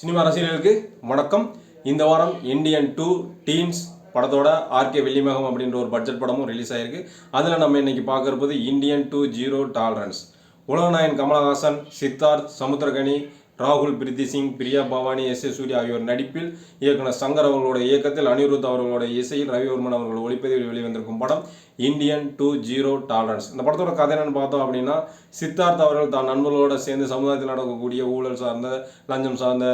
Cinema ரசிகர்களுக்கு வணக்கம். இந்த வாரம் இந்தியன் டூ டீன்ஸ் படத்தோட ஆர்கே வெள்ளிமகம் அப்படின்ற ஒரு பட்ஜெட் படமும் ரிலீஸ் ஆயிருக்கு. அதில் நம்ம இன்னைக்கு பார்க்கறது Indian two zero tolerance Ulaganayagan Kamalahasan Siddharth Samuthirakani ராகுல் பிரித்தி சிங் பிரியா பவானி எஸ் ஏ சூர்யா ஆகியோர் நடிப்பில் இயக்குனர் சங்கர் அவர்களோட இயக்கத்தில் அனிருத் அவர்களோட இசையில் ரவிவர்மன் அவர்கள் ஒளிப்பதிவில் வெளிவந்திருக்கும் படம் இந்தியன் டூ ஜீரோ டாலரன்ஸ் இந்த படத்தோட கதை என்னன்னு பார்த்தோம் அப்படின்னா சித்தார்த் அவர்கள் தான் நண்பர்களோட சேர்ந்து சமுதாயத்தில் நடக்கக்கூடிய ஊழல் சார்ந்த லஞ்சம் சார்ந்த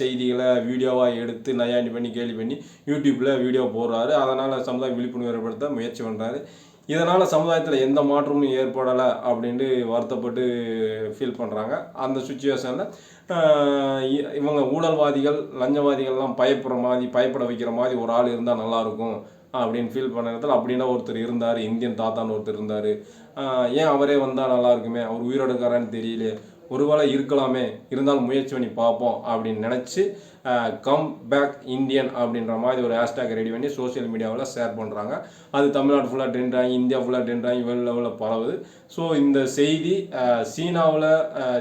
செய்திகளை வீடியோவாக எடுத்து நயாண்டி பண்ணி கேலி பண்ணி யூடியூப்பில் வீடியோ போடுறாரு. அதனால் சமுதாய விழிப்புணர்வு ஏற்படுத்த முயற்சி பண்ணுறாரு இதனால் சமுதாயத்தில் எந்த மாற்றமும் ஏற்படலை அப்படின்ட்டு வருத்தப்பட்டு ஃபீல் பண்ணுறாங்க அந்த சுச்சுவேஷனில் இவங்க ஊழல்வாதிகள் லஞ்சவாதிகள்லாம் பயப்படுற மாதிரி பயப்பட வைக்கிற மாதிரி ஒரு ஆள் இருந்தால் நல்லாயிருக்கும் அப்படின்னு ஃபீல் பண்ண இடத்துல அப்படின்னா ஒருத்தர் இருந்தார் இந்தியன் தாத்தான்னு ஒருத்தர் இருந்தார். ஏன் அவரே வந்தால் நல்லா இருக்குமே? அவர் உயிரோடுக்காரான்னு தெரியல ஒருவேளை இருக்கலாமே இருந்தாலும் முயற்சி பண்ணி பார்ப்போம் அப்படின்னு நினச்சி கம் பேக் இந்தியன் அப்படின்ற மாதிரி ஒரு ஹேஷ்டேக் ரெடி பண்ணி சோஷியல் மீடியாவில் ஷேர் பண்ணுறாங்க அது தமிழ்நாடு ஃபுல்லாக ட்ரெண்ட் ஆகி இந்தியா ஃபுல்லாக ட்ரெண்ட் ஆகி வேர்ல்டு லெவலில் பரவுது. ஸோ இந்த செய்தி சீனாவில்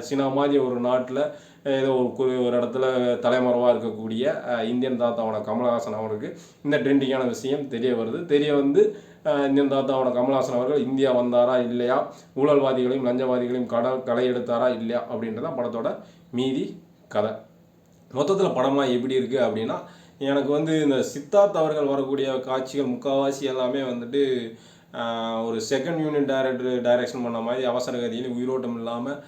சீனா மாதிரி ஒரு நாட்டில் ஏதோ ஒரு குறி ஒரு இடத்துல தலைமறைவாக இருக்கக்கூடிய இந்தியன் தாத்தாவோட கமலஹாசன் அவருக்கு இந்த ட்ரெண்டிங்கான விஷயம் தெரிய வருது. தெரிய வந்து அஹ், இந்தியன் தாத்தாவோட கமல்ஹாசன் அவர்கள் இந்தியா வந்தாரா இல்லையா? ஊழல்வாதிகளையும் லஞ்சவாதிகளையும் கட களை எடுத்தாரா இல்லையா? அப்படின்றதான் படத்தோட மீதி கதை. மொத்தத்தில் படமாக எப்படி இருக்குது அப்படின்னா எனக்கு வந்து இந்த சித்தார்த் அவர்கள் வரக்கூடிய காட்சிகள் முக்கால்வாசி எல்லாமே வந்துட்டு ஒரு செகண்ட் யூனிட் டைரக்டர் டைரக்ஷன் பண்ண மாதிரி அவசர கதியில் உயிரோட்டம் இல்லாமல்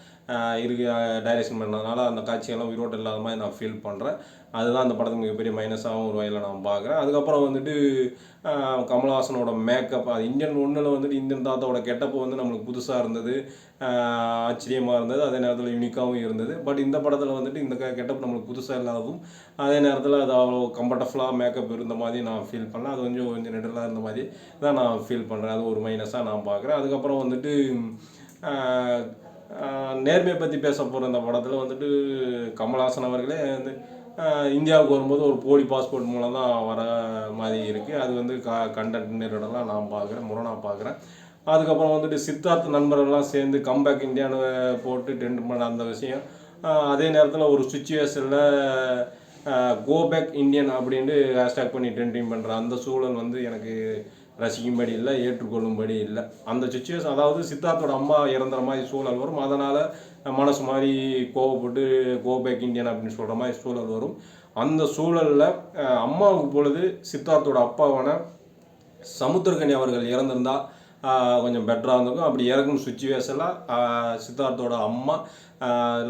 இருக்கு டைரக்ஷன் பண்ணதுனால அந்த காட்சியெல்லாம் உயிரோட்டம் இல்லாத மாதிரி நான் ஃபீல் பண்ணுறேன் அதுதான் அந்த படத்துக்கு மிகப்பெரிய மைனஸாகவும் ஒரு வகையில் நான் பார்க்குறேன். அதுக்கப்புறம் வந்துட்டு கமல்ஹாசனோட மேக்கப் அது இந்தியன் ஒன்றில் வந்துட்டு இந்தியன் தாத்தாவோட கெட்டப்பு வந்து நம்மளுக்கு புதுசாக இருந்தது ஆச்சரியமாக இருந்தது. அதே நேரத்தில் யூனிக்காகவும் இருந்தது. பட் இந்த படத்தில் வந்துட்டு இந்த கெட்டப் நம்மளுக்கு புதுசாக இல்லாததும் அதே நேரத்தில் அது அவ்வளோ கம்ஃபர்டபுளாக மேக்கப் இருந்த மாதிரி நான் ஃபீல் பண்ணேன். அது கொஞ்சம் கொஞ்சம் நெடலாக இருந்த மாதிரி தான் நான் ஃபீல் பண்ணுறேன் அது ஒரு மைனஸாக நான் பார்க்குறேன். அதுக்கப்புறம் வந்துட்டு நேர்மையை பற்றி பேச போகிற இந்த படத்தில் வந்துட்டு கமல்ஹாசன் அவர்களே வந்து இந்தியாவுக்கு வரும்போது ஒரு போலி பாஸ்போர்ட் மூலம் தான் வர மாதிரி இருக்குது அது வந்து க கண்டென்ட் நிறுவனம்லாம் நான் பார்க்குறேன் முரணாக பார்க்குறேன். அதுக்கப்புறம் வந்துட்டு சித்தார்த் நண்பர்கள்லாம் சேர்ந்து கம்பேக் இந்தியான்னு போட்டு டென்ட் பண்ண அந்த விஷயம். அதே நேரத்தில் ஒரு சுச்சுவேஷனில் கோ பேக் இந்தியன் அப்படின்ட்டு ஹேஷ்டாக் பண்ணி ட்ரெண்டிங் பண்ணுற அந்த சூழல் வந்து எனக்கு ரசிக்கும்படி இல்லை ஏற்றுக்கொள்ளும்படி இல்லை. அந்த சுச்சுவேஷன் அதாவது சித்தார்த்தோட அம்மா இறந்துற மாதிரி சூழல் வரும். அதனால் மனசு மாதிரி கோவப்பட்டு கோ பேக் இந்தியன் அப்படின்னு சொல்கிற மாதிரி சூழல் வரும். அந்த சூழலில் அம்மாவுக்கு பொழுது சித்தார்த்தோட அப்பாவான சமுத்திரகனி அவர்கள் இறந்திருந்தா கொஞ்சம் பெட்டராக இருந்திருக்கும். அப்படி இறக்கும் சுச்சுவேஷனில் சித்தார்த்தோட அம்மா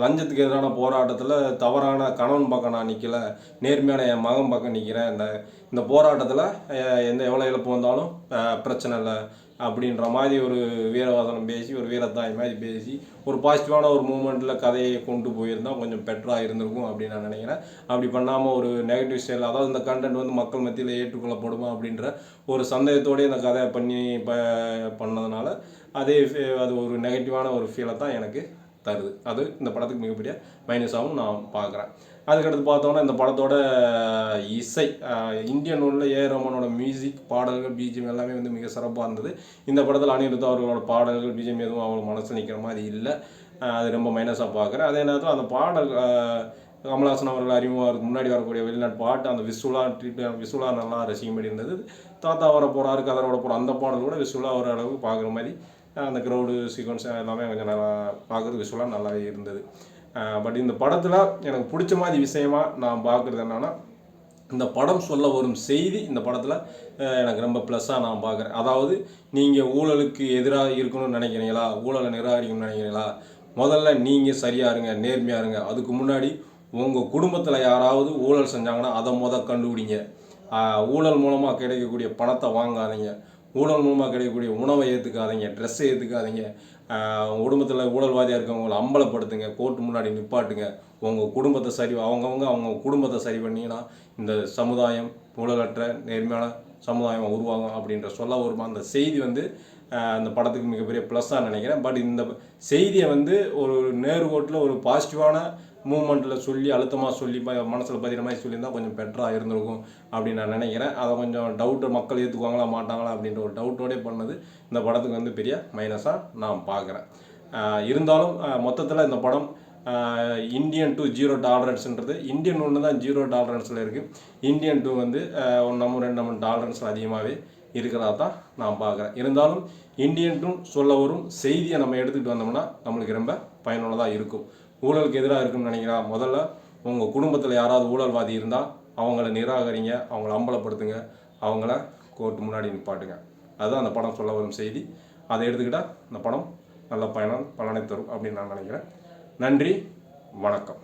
லஞ்சத்துக்கு எதிரான போராட்டத்தில் தவறான கணவன் பக்கம் நான் நிற்கல நேர்மையான என் மகன் பக்கம் நிற்கிறேன் இந்த இந்த போராட்டத்தில் எந்த எவ்வளோ இழப்பு வந்தாலும் பிரச்சனை இல்லை அப்படின்ற மாதிரி ஒரு வீரவாதனம் பேசி ஒரு வீரத்தாய் மாதிரி பேசி ஒரு பாசிட்டிவான ஒரு மூமெண்ட்டில் கதையை கொண்டு போயிருந்தால் கொஞ்சம் பெட்டராக இருந்திருக்கும் அப்படின்னு நான் நினைக்கிறேன். அப்படி பண்ணாமல் ஒரு நெகட்டிவ் ஸ்டைல் அதாவது இந்த கண்டென்ட் வந்து மக்கள் மத்தியில் ஏற்றுக்கொள்ளப்படுமா அப்படின்ற ஒரு சந்தேகத்தோடய இந்த கதையை பண்ணி ப பண்ணதுனால அதே அது ஒரு நெகட்டிவான ஒரு ஃபீலை தான் எனக்கு தருது. அது இந்த படத்துக்கு மிகப்பெரிய மைனஸாகவும் நான் பார்க்குறேன். அதுக்கடுத்து பார்த்தோன்னா இந்த படத்தோட இசை இந்தியன் உள்ள ஏ. ரோமனோட மியூசிக் பாடல்கள் பிஜிஎம் எல்லாமே வந்து மிக சிறப்பாக இருந்தது. இந்த படத்தில் அனிருத் அவர்களோட பாடல்கள் பிஜிஎம் எதுவும் அவங்க மனசில் நிற்கிற மாதிரி இல்லை. அது ரொம்ப மைனஸாக பார்க்குறேன். அதே நேரத்தில் அந்த பாடல் கமல்ஹாசன் அவர்கள் அறிமுகம் முன்னாடி வரக்கூடிய வெளிநாட்டு பாட்டு அந்த விசுலா ட்ரீட் விசுலா நல்லா ரசிக்கும்படி இருந்தது. தாத்தா வர போகிறாரு கதர் வர போகிற அந்த பாடல் கூட விசுலா வர அளவுக்கு பார்க்குற மாதிரி அந்த க்ரௌடு சீக்வன்ஸ் எல்லாமே கொஞ்சம் நல்லா பார்க்குறது விஷுவலாக நல்லாவே இருந்தது. பட் இந்த படத்தில் எனக்கு பிடிச்ச மாதிரி விஷயமா நான் பார்க்குறது என்னென்னா இந்த படம் சொல்ல வரும் செய்தி இந்த படத்தில் எனக்கு ரொம்ப ப்ளஸ்ஸாக நான் பார்க்குறேன். அதாவது நீங்கள் ஊழலுக்கு எதிராக இருக்கணும்னு நினைக்கிறீங்களா? ஊழலை நிராகரிக்கணும்னு நினைக்கிறீங்களா? முதல்ல நீங்கள் சரியா இருங்க நேர்மையாக இருங்க. அதுக்கு முன்னாடி உங்கள் குடும்பத்தில் யாராவது ஊழல் செஞ்சாங்கன்னா அதை மொதல் கண்டுபிடிங்க. ஊழல் மூலமாக கிடைக்கக்கூடிய பணத்தை வாங்காதீங்க. ஊழல் மூலமாக கிடைக்கக்கூடிய உணவை ஏற்றுக்காதீங்க ட்ரெஸ்ஸை ஏற்றுக்காதீங்க குடும்பத்தில் ஊழல்வாதியாக இருக்கவங்களை அம்பலப்படுத்துங்க கோர்ட்டு முன்னாடி நிப்பாட்டுங்க. உங்கள் குடும்பத்தை சரி அவங்கவுங்க அவங்க குடும்பத்தை சரி பண்ணிங்கன்னா இந்த சமுதாயம் ஊழலற்ற நேர்மையான சமுதாயம் உருவாகும் அப்படின்ற சொல்ல வருமா அந்த செய்தி வந்து அந்த படத்துக்கு மிகப்பெரிய ப்ளஸ்ஸாக நினைக்கிறேன். பட் இந்த செய்தியை வந்து ஒரு நேர்கோட்டில் ஒரு பாசிட்டிவான மூமெண்ட்டில் சொல்லி அழுத்தமாக சொல்லி மனசில் பதிகிற மாதிரி சொல்லியிருந்தால் கொஞ்சம் பெட்டராக இருந்திருக்கும் அப்படின்னு நான் நினைக்கிறேன். அதை கொஞ்சம் டவுட்டு மக்கள் ஏற்றுக்குவாங்களா மாட்டாங்களா அப்படின்ற ஒரு டவுட்டோடே பண்ணது இந்த படத்துக்கு வந்து பெரிய மைனஸாக நான் பார்க்குறேன். இருந்தாலும் மொத்தத்தில் இந்த படம் இந்தியன் டூ ஜீரோ டாலரன்ஸ்ன்றது இந்தியன் ஒன்று தான் ஜீரோ டாலரன்ஸில் இருக்குது இந்தியன் டூ வந்து ஒன் நம்ம ரெண்டு நம்ம டாலரன்ஸில் அதிகமாகவே இருக்கிறதா தான் நான் பார்க்குறேன். இருந்தாலும் இந்தியன் டூ சொல்ல வரும் செய்தியை நம்ம எடுத்துகிட்டு வந்தோம்னா நம்மளுக்கு ரொம்ப பயனுள்ளதாக இருக்கும். ஊழலுக்கு எதிராக இருக்குன்னு நினைக்கிறா? முதல்ல உங்கள் குடும்பத்தில் யாராவது ஊழல்வாதி இருந்தால் அவங்கள நிராகரிங்க அவங்கள அம்பலப்படுத்துங்க அவங்கள கோர்ட்டு முன்னாடி நிப்பாட்டுங்க. அதுதான் அந்த படம் சொல்ல வரும் செய்தி. அதை எடுத்துக்கிட்டால் அந்த படம் நல்ல பயணம் பலனை தரும் அப்படின்னு நான் நினைக்கிறேன். நன்றி வணக்கம்.